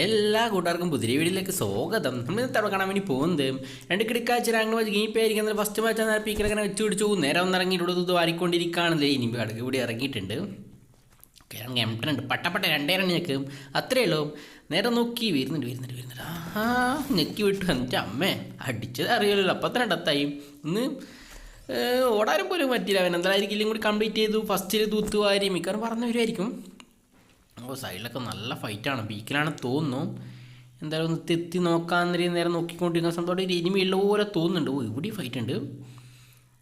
എല്ലാ കൂട്ടുകാർക്കും പുതിയ വീഡിയോയിലേക്ക് സ്വാഗതം. നമ്മൾ അവിടെ കാണാൻ വേണ്ടി പോകുന്നത് രണ്ട് കിടക്കാച്ച രണ്ട് മാച്ച് ഗെയിം പേരിക്കുന്നത് ഫസ്റ്റ് മാച്ച് നേരെ പീക്കിലങ്ങനെ വെച്ച് പിടിച്ചു. നേരെ ഒന്ന് ഇറങ്ങി ഇവിടെ ഇത് വാരിക്കൊണ്ടിരിക്കുകയാണല്ലേ. ഇനി അടുക്ക കൂടി ഇറങ്ങിയിട്ടുണ്ട്. കിഴങ്ങ് എംട്ടനുണ്ട് പട്ടപ്പട്ട രണ്ടേ രണ്ട് ഞെക്കും. അത്രയേ ഉള്ളൂ. നേരെ നോക്കി. വരുന്നുണ്ട് വരുന്നുണ്ട് വരുന്നുണ്ട്. ആ ഞെക്കി വിട്ടു. എന്നിട്ട് അമ്മേ അടിച്ചത് അറിയില്ലല്ലോ. അപ്പം തന്നെ ഡത്തായി ഇന്ന് ഓടാനും പോലും പറ്റില്ല അവൻ എന്തായാലും കൂടി കംപ്ലീറ്റ് ചെയ്തു. ഫസ്റ്റിൽ തൂത്തുവാരി. മിക്കവാറും പറഞ്ഞു വരുമായിരിക്കും ഓ സൈഡിലൊക്കെ നല്ല ഫൈറ്റാണ് ബീക്കിലാണ് തോന്നുന്നു. എന്തായാലും ഒന്ന് തെത്തി നോക്കാൻ നേരം നോക്കിക്കൊണ്ടിരിക്കുന്ന സമയത്തോടെ ഒരു എനിമി ഉള്ള പോലെ തോന്നുന്നുണ്ട്. ഓ ഇവിടെ ഫൈറ്റ് ഉണ്ട്.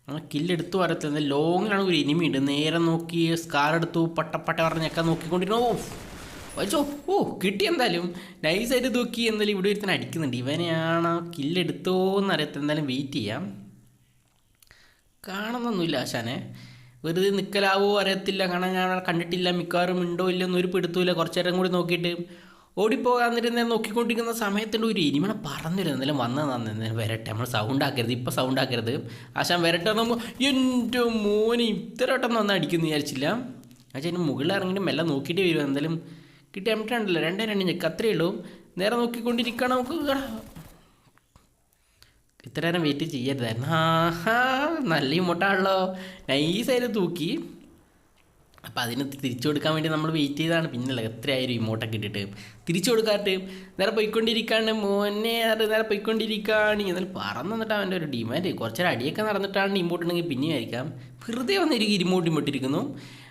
ആ കില്ലെടുത്ത് വരത്തില്ല ലോങ്ങിലാണ് ഒരു എനിമി ഉണ്ട്. നേരെ നോക്കി സ്കാർ എടുത്തു പട്ടപ്പട്ട പറഞ്ഞൊക്കെ നോക്കിക്കൊണ്ടിരുന്നു. ഓ വച്ചോ ഓ കിട്ടി എന്തായാലും. നൈസായിട്ട് തൂക്കി എന്തായാലും ഇവിടെ ഒരുത്തന്നെ അടിക്കുന്നുണ്ട്. ഇവനെയാണ് കില്ലെടുത്തോ എന്നറിയത്തില്ല. എന്തായാലും വെയിറ്റ് ചെയ്യാം. കാണുന്നൊന്നുമില്ല ആശാനെ. വെറുതെ നിൽക്കലാവോ അറിയത്തില്ല. കാരണം ഞാൻ കണ്ടിട്ടില്ല. മിക്കവാറും ഉണ്ടോ ഇല്ലെന്ന് ഒരു പിടുത്തൂല കുറച്ചു നേരം കൂടി നോക്കിയിട്ട് ഓടിപ്പോകാൻ നേരം നോക്കിക്കൊണ്ടിരിക്കുന്ന സമയത്തിന്റെ ഒരു ഇനിമണ പറന്നിരുന്നു എന്നാലും വന്നത് നന്നെ വരട്ടെ. നമ്മൾ സൗണ്ട് ആക്കരുത്. ഇപ്പം സൗണ്ട് ആക്കരുത്. ആശാൻ വരട്ടെ നമ്മൾ എന്റെ മോനെ ഇത്ര വട്ടം വന്ന് അടിക്കുന്നു വിചാരിച്ചില്ല. പക്ഷേ എന്റെ മുകളിൽ ഇറങ്ങിയിട്ട് മെല്ലെ നോക്കിയിട്ട് വരും. എന്തായാലും കിട്ടി എംട്ടുണ്ടല്ലോ രണ്ടേ രണ്ട് ഞെക്ക് അത്രയേ ഉള്ളൂ. നേരെ നോക്കിക്കൊണ്ടിരിക്കണം. നമുക്ക് ഇത്ര നേരം വെയിറ്റ് ചെയ്യരുതായിരുന്നു. ആഹാ നല്ല ഇമോട്ടാണല്ലോ. നൈസായിട്ട് തൂക്കി. അപ്പം അതിന് തിരിച്ചു കൊടുക്കാൻ വേണ്ടി നമ്മൾ വെയിറ്റ് ചെയ്താണ് പിന്നല്ല എത്രയായാലും ഇമോട്ടൊക്കെ ഇട്ടിട്ട്. തിരിച്ചു കൊടുക്കാട്ട് നേരെ പോയിക്കൊണ്ടിരിക്കാണ്. മോനെ നേരെ പോയിക്കൊണ്ടിരിക്കുകയാണ് എന്നാൽ പറന്ന് വന്നിട്ട് അവന്റെ ഒരു ഡിമാൻഡ് കുറച്ചൊരു അടിയൊക്കെ നടന്നിട്ടാണ് ഇമോട്ട് പിന്നെയായിരിക്കാം വെറുതെ വന്നിരിക്കും ഇമോട്ട് ഇമോട്ടിരിക്കുന്നു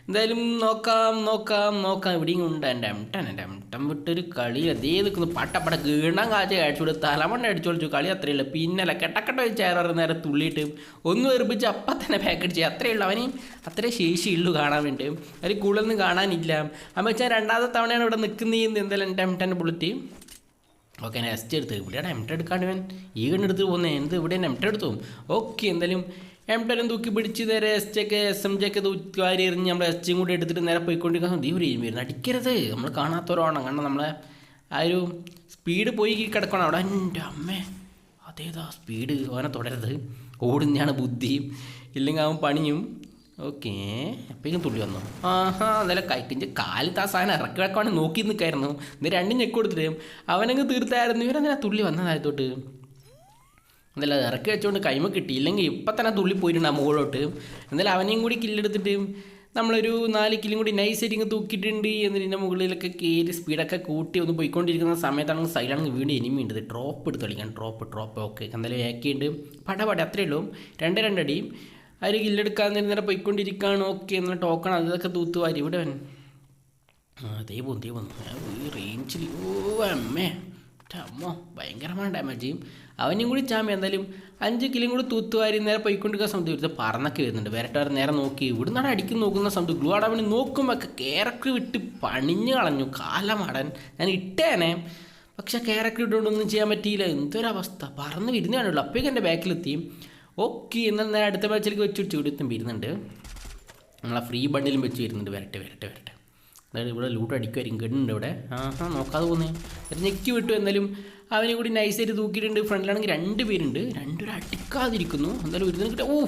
എന്തായാലും നോക്കാം നോക്കാം നോക്കാം. ഇവിടെയും ഉണ്ട്. എന്റെ അമിട്ടൻ എന്റെ എംട്ടൻ വിട്ടൊരു കളി. അതേ നിൽക്കുന്നു. പട്ടപ്പട ഗീണം കാച്ച അടിച്ചുകൊടു തലമണ്ണ അടിച്ചോളിച്ചു കളി അത്രയേ ഉള്ളൂ. പിന്നല്ല കെട്ടക്കെട്ട വെച്ച് ചേരാറ് നേരെ തുള്ളിയിട്ട് ഒന്ന് വെറുപ്പിച്ച് അപ്പം തന്നെ പാക്കറ്റ് ചെയ്യുക അത്രയേ ഉള്ളൂ. അവന് അത്രേ ശേഷിയുള്ളൂ കാണാൻ വേണ്ടി. അതിൽ കൂടുതലൊന്നും കാണാനില്ല. അമ്മ വെച്ചാൽ രണ്ടാമത്തെ തവണയാണ് ഇവിടെ നിൽക്കുന്നത് എന്തായാലും എന്റെ അമിട്ടന്റെ ബുള്ളറ്റ് ഓക്കെ ഞാൻ എസ്റ്റ് എടുത്ത്. ഇവിടെയാണ് എം ടെ എടുക്കാണ്ട് ഈ കണ്ണെടുത്ത് പോകുന്നത്. എന്ത്? ഇവിടെ എം ടെ എടുത്തു ഓക്കെ എന്തായാലും എം ടെനും തൂക്കി പിടിച്ച് നേരെ എസ് ഒക്കെ എസ് എം ജെ ഒക്കെ തൂക്കി വാരി എറിഞ്ഞ് നമ്മൾ എസ് ജിയും കൂടി എടുത്തിട്ട് നേരെ പോയിക്കൊണ്ടിരിക്കുന്ന ദീ ഒരു വരുന്നത് അടിക്കരുത്. നമ്മൾ കാണാത്തവരാണ് കാരണം നമ്മളെ ആ ഒരു സ്പീഡ് പോയി കിടക്കണം അവിടെ. എന്റെ അമ്മേ. അതേതാ സ്പീഡ് അവനെ തുടരുത്. ഓടുന്നതാണ് ബുദ്ധിയും ഇല്ലെങ്കിൽ അവൻ പണിയും. ഓക്കേ. എപ്പോഴും തുള്ളി വന്നു. ആഹാ അന്നേരം കൈക്കിഞ്ച് കാലത്ത് ആ സാധനം ഇറക്കി വെക്കാണ് നോക്കി നിൽക്കായിരുന്നു ഇത് രണ്ടും ഞെക്ക് കൊടുത്തിട്ട് അവനങ്ങ് തീർത്തായിരുന്നു. ഇവരെന്തിനാ തുള്ളി എന്തായാലും അത് ഇറക്കി വെച്ചുകൊണ്ട് കൈമ കിട്ടിയില്ലെങ്കിൽ ഇപ്പം തന്നെ തുള്ളി പോയിട്ടുണ്ട് ആ മുകളിലോട്ട്. എന്തായാലും അവനെയും കൂടി കില്ലെടുത്തിട്ട് നമ്മളൊരു നാല് കിലും കൂടി നൈസ് ആയിട്ട് ഇങ്ങ് തൂക്കിയിട്ടുണ്ട് എന്നതിന്റെ മുകളിലൊക്കെ കയറി സ്പീഡൊക്കെ കൂട്ടി ഒന്ന് പോയിക്കൊണ്ടിരിക്കുന്ന സമയത്താണെങ്കിൽ സൈഡാണെങ്കിൽ വീണ്ടും എനിമി ഉണ്ട്. ഡ്രോപ്പ് എടുത്ത് കളിക്കാൻ ഡ്രോപ്പ് ഡ്രോപ്പ് ഓക്കെ എന്തായാലും ഏക്കിയുണ്ട് പടപട പട അത്രയേ ഉള്ളൂ. രണ്ട് രണ്ടടി അവർ കില്ലെടുക്കാൻ നേരം പോയിക്കൊണ്ടിരിക്കുകയാണ് ഓക്കെ എന്നാൽ ടോക്കൺ അതൊക്കെ തൂത്ത് വാരി. ഇവിടെ അതേ പോന്നു ദേ പോന്നു ഈ റേഞ്ചിൽ ഓ അമ്മേ. അമ്മോ ഭയങ്കരമായ ഡാമേജ് ചെയ്യും അവനും കൂടി ചാമ്പ എന്തായാലും അഞ്ച് കിലും കൂടി തൂത്തുവാരി നേരെ പോയിക്കൊണ്ടിരിക്കുന്ന സമയത്ത് ഇവിടുത്തെ പറന്നൊക്കെ വരുന്നുണ്ട്. വേറെ നേരെ നോക്കി. ഇവിടെ നിന്നാണ് അടിക്കുന്ന നോക്കുന്ന സമയത്ത് ഗ്ലൂ വേണ്ടി നോക്കുമ്പോൾ കേരക്ക് വിട്ട് പണിഞ്ഞു കളഞ്ഞു. കാലമാടൻ ഞാൻ ഇട്ടേനെ. പക്ഷെ കേരക്ക് ഇട്ടുകൊണ്ടൊന്നും ചെയ്യാൻ പറ്റിയില്ല. എന്തൊരവസ്ഥ. പറന്ന് വരുന്നതാണുള്ളൂ അപ്പോഴേക്കും എന്റെ ബാക്കിലെത്തി. ഓക്കെ എന്നാൽ നേരെ അടുത്ത ബാച്ചിലേക്ക് വെച്ച് വെച്ച് ഇവിടെ എത്തും വരുന്നുണ്ട്. നമ്മളെ ഫ്രീ ബണ്ടിലും വെച്ച് വരുന്നുണ്ട്. വരട്ടെ വരട്ടെ വരട്ടെ. അതായത് ഇവിടെ ലൂട്ട് അടിക്കുമായിരിക്കും കെട്ടുണ്ട് ഇവിടെ? ആഹാ നോക്കാതെ പോകുന്നേ ഒരു ഞെക്കി വിട്ടു. എന്നാലും അവനെ കൂടി നൈസായിട്ട് തൂക്കിയിട്ടുണ്ട്. ഫ്രണ്ടിലാണെങ്കിൽ രണ്ട് പേരുണ്ട്. രണ്ടുപേരും അടിക്കാതിരിക്കുന്നു. എന്തായാലും ഒരു കിട്ടാ. ഓ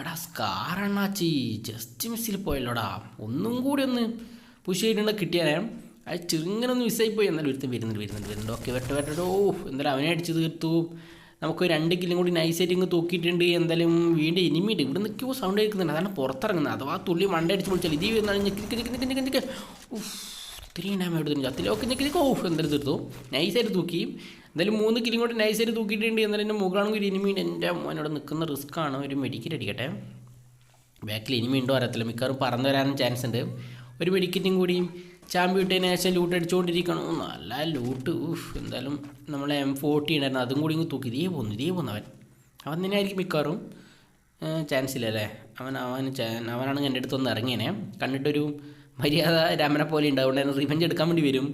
എടാ സ്കാറണ്ണാച്ചി ജസ്റ്റ് മിസ്സിൽ പോയല്ലോടാ. ഒന്നും കൂടി ഒന്ന് പുഷ് ചെയ്തിട്ടുണ്ട് കിട്ടിയാലേ. അത് ചെറുങ്ങനെ ഒന്ന് മിസ്സായി പോയി. എന്നാലും ഒരുത്തം വരുന്നുണ്ട് വരുന്നുണ്ട് വരുന്നുണ്ട്. ഓക്കെ വെട്ട വെട്ടോ ഓ എന്തായാലും അവനെ അടിച്ചു തീർത്തു. നമുക്ക് രണ്ട് കിലും കൂടി നൈസായിട്ട് ഇങ്ങ് തൂക്കിയിട്ടുണ്ട്. എന്തായാലും വീണ്ടും ഇനിമിയുണ്ട് ഇവിടെ നിൽക്കുമ്പോൾ സൗണ്ട് കേൾക്കുന്നുണ്ട്. അതാണ് പുറത്തിറങ്ങുന്നത്. അഥവാ തുള്ളി മണ്ട അടിച്ച് പൊളിച്ചാൽ ഇത് വരുന്നതാണ് ഞെക്കി ഞെക്കി ഞെക്കി ഞെക്കി ഞെക്കി ഇത്രയും ഡാമേജ് എടുത്തിട്ടുണ്ട്. അതിൽ ഓക്കെ ഞെക്കി ഞെക്കി ഓഫ് എന്തായാലും തീർത്തു. നൈസായിട്ട് തൂക്കി. എന്തായാലും മൂന്ന് കിലും കൂടി നൈസായിട്ട് തൂക്കിയിട്ടുണ്ട്. എന്നാലും എന്റെ മുകളാണെങ്കിൽ ഒരു ഇനിമിയുണ്ട് എന്റെ മോനോട് നിൽക്കുന്ന റിസ്ക്കാണ് ഒരു മെഡിക്കറ്റ് അടിക്കട്ടെ. ബാക്കിൽ ഇനിമി ഉണ്ടോ അറിയത്തില്ല മിക്കവാറും പറന്നു വരാനും ചാൻസ് ഉണ്ട്. ഒരു മെഡിക്കറ്റും കൂടിയും ചാമ്പി വിട്ടതിന് ശേഷം ലൂട്ട് അടിച്ചുകൊണ്ടിരിക്കണം നല്ല ലൂട്ട് ഊഫ് എന്തായാലും നമ്മളെ എം ഫോർട്ടി ഉണ്ടായിരുന്നു അതും കൂടി ഇങ്ങ് തൂക്കി. ഇതേ പോന്നു ഇതേ പോന്നു അവൻ. അവൻ തന്നെ ആയിരിക്കും മിക്കവാറും ചാൻസ് ഇല്ല അല്ലേ? അവൻ അവൻ അവനാണെങ്കിൽ എന്റെ അടുത്തൊന്ന് ഇറങ്ങിയനെ. കണ്ടിട്ടൊരു മര്യാദ രാമനെ പോലെ ഉണ്ട് അതുകൊണ്ട് റിവഞ്ച് എടുക്കാൻ വേണ്ടി വരും.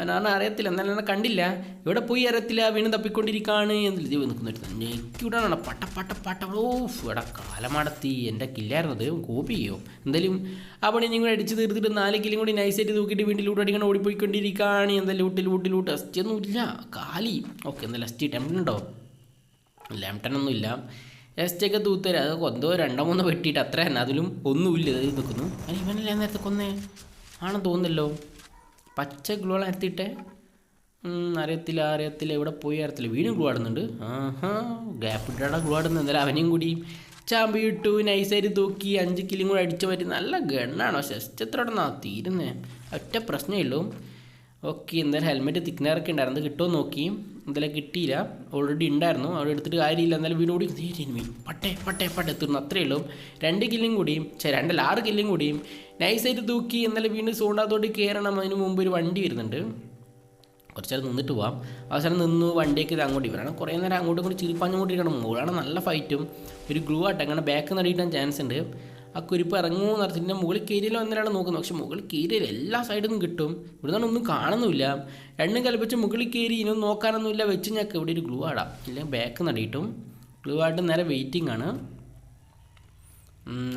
അവനാണ് അറിയത്തില്ല. എന്നാലും എന്നെ കണ്ടില്ല. ഇവിടെ പോയി അറിയത്തില്ല? വീണ്ടും തപ്പിക്കൊണ്ടിരിക്കുകയാണ് എന്ന് ഇത് നിൽക്കുന്നിട്ട് ഞെക്കിവിടാണ് പട്ട പട്ട പട്ട. ഓ ഇവിടെ കാലമടത്തി. എന്റെ കില്ലായിരുന്നത് കോപ്പി ചെയ്യോ? എന്തായാലും ആ പണി നിങ്ങൾ അടിച്ച് തീർത്തിട്ട് നാല് കിലും കൂടി നൈസായിട്ട് തൂക്കിയിട്ട് വീണ്ടും ലൂട്ട് അടിക്കണം ഓടിപ്പോയിക്കൊണ്ടിരിക്കുകയാണ് എന്താ ലൂട്ട് ലൂട്ട് ലൂട്ട് അസ്റ്റ് ഒന്നും ഇല്ല കാലി. ഓക്കെ എന്തായാലും അസ്റ്റ് ടെമ്പൻ ഉണ്ടോ? ഇല്ല. എസ്റ്റ് ഒക്കെ തൂത്തരാ അത് എന്തോ രണ്ടോ മൂന്നോ വെട്ടിയിട്ട് അത്ര തന്നെ. അതിലും ഒന്നുമില്ല. ഇത് നിൽക്കുന്നു അല്ല ഇവനല്ലേ നേരത്തെ കൊന്നേ? ആണെന്ന് തോന്നുന്നല്ലോ. പച്ച ഗ്ലൂ ആണ് എത്തിയിട്ടെ അറിയത്തില്ല അറിയത്തില്ല എവിടെ പോയി അറിയത്തില്ല. വീണ്ടും ഗ്ലൂ ആടുന്നുണ്ട്. ആഹാ ഗ്യാപ്പ് ഇട്ടാടാ ഗ്ലൂ ആടുന്നത്. എന്തായാലും അവനെയും കൂടി ചാമ്പി ഇട്ടു നൈസായിട്ട് തൂക്കി അഞ്ച് കിലും കൂടെ അടിച്ചു പറ്റി നല്ല ഗണ്ണാണ്. ഗണ്ണാണോ ശസ്ത്രത്തോടെന്നാ തീരുന്നേ. ഒറ്റ പ്രശ്നമേ ഉള്ളൂ. ഓക്കെ എന്തായാലും ഹെൽമെറ്റ് തിക്നറൊക്കെ ഉണ്ടായിരുന്നു. കിട്ടുമോ നോക്കി. എന്തായാലും കിട്ടിയില്ല. ഓൾറെഡി ഉണ്ടായിരുന്നു. അവിടെ എടുത്തിട്ട് കാര്യമില്ല. എന്നാലും വീട് കൂടി എനിമി പട്ടേ പട്ടേ പട്ടേ തീർന്നു. അത്രയേ ഉള്ളൂ. രണ്ട് കില്ലും കൂടിയും ചേ രണ്ടല്ല ആറ് കില്ലും കൂടിയും നൈസായിട്ട് തൂക്കി. എന്നാലും വീണ്ടും സോണ്ടാത്തോട്ട് കയറണം അതിന് മുമ്പ് ഒരു വണ്ടി വരുന്നുണ്ട്. കുറച്ച് നേരം നിന്നിട്ട് പോവാം. അവസാനം നിന്നു. വണ്ടിയൊക്കെ ഇത് അങ്ങോട്ട് വരണം കുറേ നേരം അങ്ങോട്ടും കൂടി ചിരിപ്പാഞ്ഞുകൊണ്ടിരിക്കണം. മുകളാണ് നല്ല ഫൈറ്റും ഒരു ഗ്ലൂ ആട്ടെ അങ്ങനെ ബാക്ക് നടിയിട്ടാൻ ചാൻസ് ഉണ്ട്. ആ കുരിപ്പ് ഇറങ്ങുമോ നടത്തിന്റെ മുകളിൽ കീരിയിൽ വന്നൊരാളെ നോക്കുന്നത്. പക്ഷെ മുകളിൽ കീരിയിൽ എല്ലാ നിന്നും കിട്ടും. ഇവിടെ നിന്നാണ് ഒന്നും കാണുന്നില്ല രണ്ടും കൽപ്പിച്ച് മുകളിൽ കയറി ഇനിയൊന്നും നോക്കാനൊന്നുമില്ല. വെച്ച് ഞങ്ങൾക്ക് ഇവിടെ ഒരു ഗ്ലൂ ആടാം. ഇല്ലെങ്കിൽ ബാക്ക് നടിയിട്ടും ഗ്ലൂ ആയിട്ട് നേരെ വെയിറ്റിംഗ് ആണ്.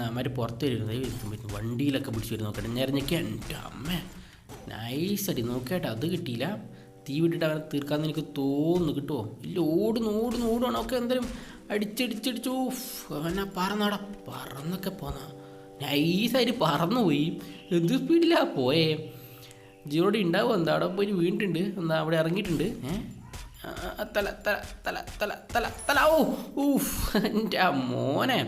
അവന്മാർ പുറത്ത് വരുന്നത് ഇരുത്തും പറ്റും വണ്ടിയിലൊക്കെ പിടിച്ച് വരും നോക്കട്ടെ. ഞെരഞ്ഞൊക്കെ എന്റെ അമ്മ. അടി. നോക്കിയാട്ടെ അത് കിട്ടിയില്ല. തീ വിട്ടിട്ട് അവനെ തീർക്കാമെന്ന് എനിക്ക് തോന്നുന്നു. കിട്ടുമോ ഇല്ല ഓടുന്നു ഓടുന്നു ഓടുവാണ്. ഒക്കെ എന്തായാലും അടിച്ചടിച്ചടിച്ചു അവനാ പറന്നാടാ പറന്നൊക്കെ പോന്നാ. നൈസായിട്ട് പറന്നുപോയി. എന്ത് സ്പീഡിലാ പോയേ? ജിയോടെ ഉണ്ടാവും എന്താ അവിടെ പോയി വീണിട്ടുണ്ട്. എന്താ അവിടെ ഇറങ്ങിയിട്ടുണ്ട്? ഏഹ് തല തല തല തല തല തല ഓ ഊഫ് എന്റെ മോനെ.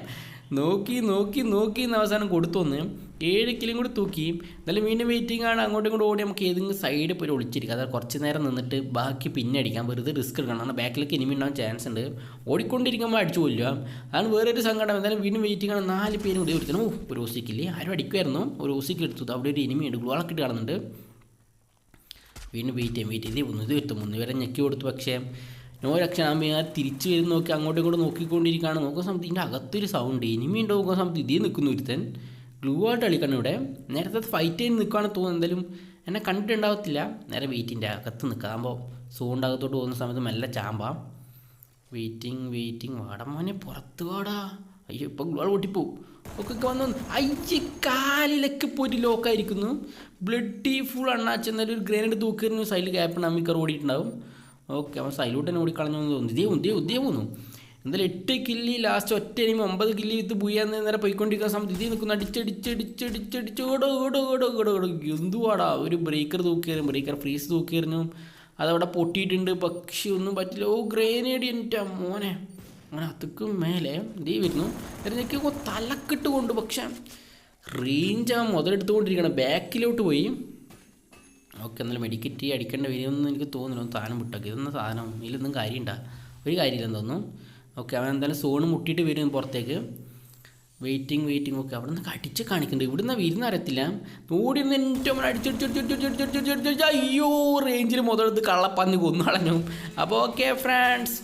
നോക്കി നോക്കി നോക്കി എന്ന് അവസാനം കൊടുത്തു വന്ന് ഏഴ് കിലും കൂടി തൂക്കി. എന്നാലും വീണ്ടും വെയിറ്റിംഗ് ആണ്. അങ്ങോട്ടും ഇങ്ങോട്ടും ഓടി നമുക്ക് ഏതെങ്കിലും സൈഡിൽ പോയി ഒളിച്ചിരിക്കുക അതായത് കുറച്ച് നേരം നിന്നിട്ട് ബാക്കി പിന്നെ വെറുതെ റിസ്ക് എടുക്കണം. കാരണം ബാക്കിലേക്ക് ഇനിമി ഉണ്ടാവാൻ ചാൻസ് ഉണ്ട്. ഓടിക്കൊണ്ടിരിക്കുമ്പോൾ അടിച്ചു കൊല്ലുക. അതാണ് വേറൊരു സങ്കടം. എന്തായാലും വീണ്ടും വെയിറ്റിംഗ് ആണ്. നാല് പേരും കൂടി ഒരുത്തനും ഓ ഒരു ഓസിക്കില്ലേ ആരും അടിക്കുമായിരുന്നു. ഒരു ഓസിക്ക് എടുത്തു. അവിടെ ഒരു ഇനിമി ഉണ്ട്. ഗ്ലോളൊക്കെ ഇട്ട് കാണുന്നുണ്ട്. വീണ്ടും വെയിറ്റ് ചെയ്യാം വെയിറ്റ് ചെയ്ത് ഇത് എത്തും മൂന്ന് വരെ ഞെക്കി കൊടുത്തു. പക്ഷേ നോ രക്ഷ ഞാൻ തിരിച്ച് വരും നോക്കി അങ്ങോട്ടും ഇങ്ങോട്ടും നോക്കിക്കൊണ്ടിരിക്കുകയാണ്. നോക്കുന്ന സമയത്ത് ഇതിന്റെ അകത്തൊരു സൗണ്ട് ഇനിമി ഉണ്ടോ നോക്കുന്ന സമയത്ത് ഇതേ നിൽക്കുന്നു ഒരുത്തൻ. ഗ്ലൂ ആയിട്ട് കളിക്കണം ഇവിടെ. നേരത്തെ ഫൈറ്റ് ചെയ്ത് നിൽക്കുകയാണ് തോന്നുന്നത് എന്തായാലും എന്നെ കണ്ടിട്ടുണ്ടാവത്തില്ല. നേരെ വെയിറ്റിന്റെ അകത്ത് നിൽക്കുക. അതാകുമ്പോൾ സോണിന്റെ അകത്തോട്ട് പോകുന്ന സമയത്ത് മെല്ലെ ചാമ്പാം. വെയിറ്റിംഗ് വെയിറ്റിംഗ് വാടമോനെ പുറത്ത് വാടാ. അയ്യോ ഇപ്പം ഗ്ലോൾ പൊട്ടിപ്പോവും. ഒക്കെ വന്നു. അയ്യ കാലിലൊക്കെ പോയിട്ട് ലോക്കായിരിക്കുന്നു ബ്ലഡ് ടീ ഫുൾ അണ്ണാച്ചെന്നാലും ഒരു ഗ്രനേഡ് തൂക്കിയിരുന്നു സൈഡിൽ ക്യാപ്റ്റൻ അമ്മിക്കർ ഓടിയിട്ടുണ്ടാവും. ഓക്കെ അവൻ സൈലോട്ട് തന്നെ ഓടിക്കളഞ്ഞു എന്ന് തോന്നുന്നു. ഇതേ ഇതേ ഇതേ പോന്നു എന്തായാലും എട്ട് കില്ലി ലാസ്റ്റ് ഒറ്റ ഇനിമ ഒമ്പത് കില്ലി വിത്ത് ബുയ്യാന്ന് നേരെ പോയിക്കൊണ്ടിരിക്കുന്ന സമയത്ത് ഇതേ നിൽക്കുന്നു. അടിച്ചടിച്ചടിച്ചടിച്ചടിച്ച് ഓടോ ഓടോ ഓടോ ഓടോ ഓടോ എന്തുവാടാ ഒരു ബ്രേക്കർ തൂക്കിയായിരുന്നു ബ്രേക്കർ ഫ്രീസ് തൂക്കിയായിരുന്നു അതവിടെ പൊട്ടിയിട്ടുണ്ട് പക്ഷി ഒന്നും പറ്റില്ല ഓ ഗ്രേനേഡ് എന്റെ മോനെ അങ്ങനെ അതുക്കും മേലെ ഇതേ വരുന്നു എന്നിട്ട് തലക്കിട്ട് കൊണ്ട് പക്ഷേ റേഞ്ച് ആ മുതലെടുത്തുകൊണ്ടിരിക്കണം ബാക്കിലോട്ട് പോയി ഓക്കെ എന്നാലും മെഡിക്കറ്റ് അടിക്കേണ്ട വരുമെന്ന് എനിക്ക് തോന്നുന്നു സാധനം വിട്ടൊക്കെ. ഇതൊന്നും സാധനം ഇതിലൊന്നും കാര്യമുണ്ട ഒരു കാര്യമില്ലെന്ന് തോന്നുന്നു. ഓക്കെ അവൻ എന്തായാലും സോണ് മുട്ടിയിട്ട് വരും പുറത്തേക്ക്. വെയിറ്റിംഗ് വെയിറ്റിംഗ് ഒക്കെ അവിടെ നിന്ന് അടിച്ച് കാണിക്കുന്നുണ്ട്. ഇവിടുന്ന് വരുന്ന അറിയത്തില്ല. ഓടി നിന്ന് അമ്മ അടിച്ചടിച്ചടിച്ചടിച്ചടിച്ചടിച്ചടിച്ചടിച്ചടിച്ച് അയ്യോ റേഞ്ചിൽ മുതലെടുത്ത് കള്ളപ്പന്നി കൊന്നു കളഞ്ഞു. അപ്പോൾ ഓക്കെ ഫ്രണ്ട്സ്